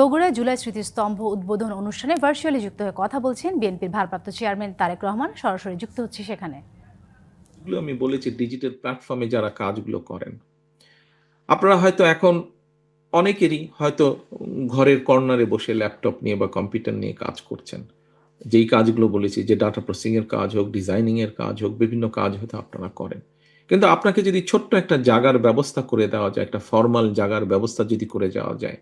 বগুড়ায় জুলাই স্মৃতিস্তম্ভ উদ্বোধন অনুষ্ঠানে ভার্চুয়ালি যুক্ত হয়ে কথা বলছেন বিএনপির ভারপ্রাপ্ত চেয়ারম্যান তারেক রহমান। সরাসরি যুক্ত হচ্ছে সেখানে। এগুলো আমি বলেছি ডিজিটাল প্ল্যাটফর্মে যারা কাজগুলো করেন, আপনারা হয়তো এখন অনেকেরই হয়তো ঘরের কর্নারে বসে ল্যাপটপ নিয়ে বা কম্পিউটার নিয়ে কাজ করছেন। যেই কাজগুলো বলেছি, যে ডাটা প্রসেসিং এর কাজ হোক ডিজাইনিং এর কাজ হোক, বিভিন্ন কাজ হয়তো আপনারা করেন। কিন্তু আপনাকে যদি ছোট্ট একটা জায়গার ব্যবস্থা করে দেওয়া যায়, একটা ফর্মাল জাগার ব্যবস্থা যদি করে যাওয়া যায়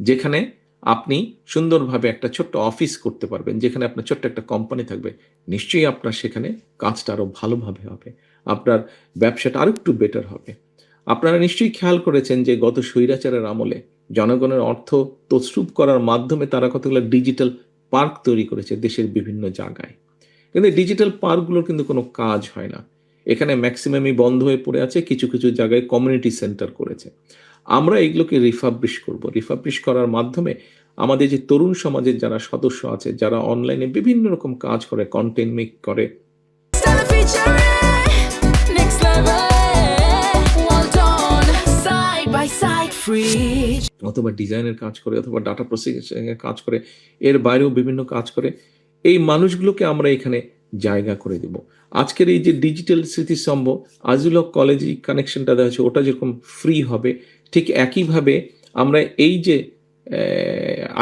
যেখানে আপনি সুন্দরভাবে একটা ছোট্ট অফিস করতে পারবেন, যেখানে আপনার ছোট্ট একটা কোম্পানি থাকবে, নিশ্চয়ই আপনার সেখানে কাজটা আরও ভালোভাবে হবে, আপনার ব্যবসাটা আরও একটু বেটার হবে। আপনারা নিশ্চয়ই খেয়াল করেছেন যে গত স্বৈরাচারের আমলে জনগণের অর্থ তসরুপ করার মাধ্যমে তারা কতগুলো ডিজিটাল পার্ক তৈরি করেছে দেশের বিভিন্ন জায়গায়। কিন্তু ডিজিটাল পার্কগুলোর কিন্তু কোনো কাজ হয় না। এখানে ম্যাক্সিমামই বন্ধ হয়ে পড়ে আছে, কিছু কিছু জায়গায় কমিউনিটি সেন্টার করেছে। আমরা এগুলোকে রিফাবলিশ করব রিফাবলিশ করার মাধ্যমে আমাদের যে তরুণ সমাজের যারা সদস্য আছে যারা অনলাইনে বিভিন্ন রকম কাজ করে কন্টেন্ট মেক করে. অথবা ডিজাইনের কাজ করে অথবা ডাটা প্রসেসিং এর কাজ করে এর বাইরেও বিভিন্ন কাজ করে এই মানুষগুলোকে আমরা এখানে জায়গা করে দেব আজকের এই যে ডিজিটাল স্মৃতিস্তম্ভ আজিল কলেজ কানেকশনটা দেওয়া হচ্ছে ওটা যেরকম ফ্রি হবে ঠিক একইভাবে আমরা এই যে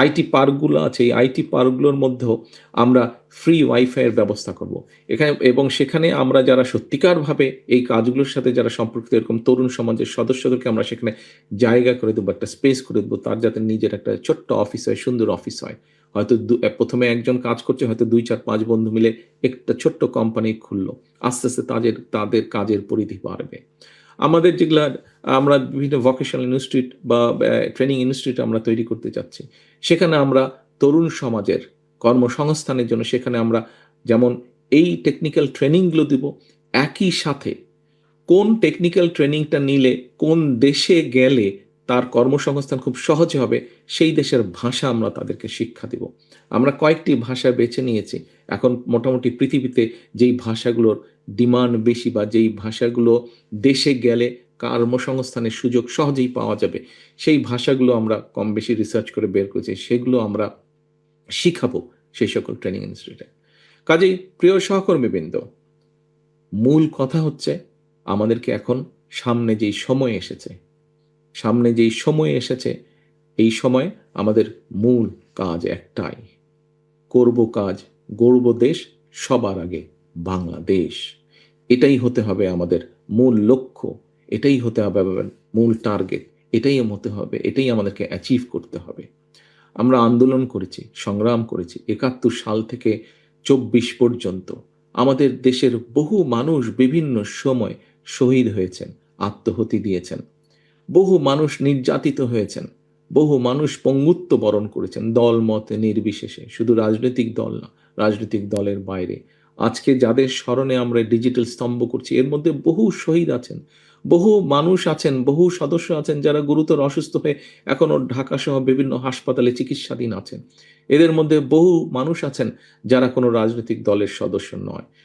আইটি পার্কগুলো আছে, এই আইটি পার্কগুলোর মধ্যেও আমরা ফ্রি ওয়াইফাইয়ের ব্যবস্থা করব। এখানে, এবং সেখানে আমরা যারা সত্যিকারভাবে এই কাজগুলোর সাথে যারা সম্পর্কিত, এরকম তরুণ সমাজের সদস্যদেরকে আমরা সেখানে জায়গা করে দেবো, একটা স্পেস করে দেবো, তার যাতে নিজের একটা ছোট্ট অফিস হয়, সুন্দর অফিস হয়। হয়তো প্রথমে একজন কাজ করছে, হয়তো দুই, চার, পাঁচ বন্ধু মিলে একটা ছোট্ট কোম্পানি খুললো। আস্তে আস্তে তাদের তাদের কাজের পরিধি বাড়বে। আমাদের যেগুলা, আমরা বিভিন্ন ভোকেশনাল ইনস্টিটিউট বা ট্রেনিং ইনস্টিটিউট আমরা তৈরি করতে চাচ্ছি। সেখানে আমরা তরুণ সমাজের কর্মসংস্থানের জন্য সেখানে আমরা যেমন এই টেকনিক্যাল ট্রেনিংগুলো দিব, একই সাথে কোন টেকনিক্যাল ট্রেনিংটা নিলে কোন দেশে গেলে তার কর্মসংস্থান খুব সহজে হবে সেই দেশের ভাষা আমরা তাদেরকে শিক্ষা দিব। আমরা কয়েকটি ভাষা বেছে নিয়েছি। এখন মোটামুটি পৃথিবীতে যেই ভাষাগুলোর ডিমান্ড বেশি বা যেই ভাষাগুলো দেশে গেলে কর্মসংস্থানের সুযোগ সহজেই পাওয়া যাবে, সেই ভাষাগুলো আমরা কম বেশি রিসার্চ করে বের করেছি, সেগুলো আমরা শিখাবো সেই সকল ট্রেনিং ইনস্টিটিউটে কাজেই প্রিয় সহকর্মীবৃন্দ, মূল কথা হচ্ছে আমাদেরকে এখন সামনে যেই সময় এসেছে, সামনে যেই সময় এসেছে এই সময় আমাদের মূল কাজ একটাই। করব কাজ গর্ব দেশ, সবার আগে বাংলাদেশ। এটাই হতে হবে আমাদের মূল লক্ষ্য, এটাই হতে হবে মূল টার্গেট এটাই হতে হবে, এটাই আমাদেরকে অ্যাচিভ করতে হবে। আমরা আন্দোলন করেছি, সংগ্রাম করেছি, একাত্তর সাল থেকে চব্বিশ পর্যন্ত। আমাদের দেশের বহু মানুষ বিভিন্ন সময় শহীদ হয়েছেন, আত্মহতি দিয়েছেন। বহু মানুষ নির্যাতিত হয়েছেন। বহু মানুষ পঙ্গুত্ব বরণ করেছেন দল, মত নির্বিশেষে। শুধু রাজনৈতিক দল না, রাজনৈতিক দলের বাইরে। আজকে যাদের স্মরণে আমরা ডিজিটাল স্তম্ভ করছি, এর মধ্যে বহু শহীদ আছেন, বহু মানুষ আছেন, বহু সদস্য আছেন যারা গুরুতর অসুস্থ হয়ে এখনও ঢাকা সহ বিভিন্ন হাসপাতালে চিকিৎসাধীন আছেন। এদের মধ্যে বহু মানুষ আছেন যারা কোনো রাজনৈতিক দলের সদস্য নয়।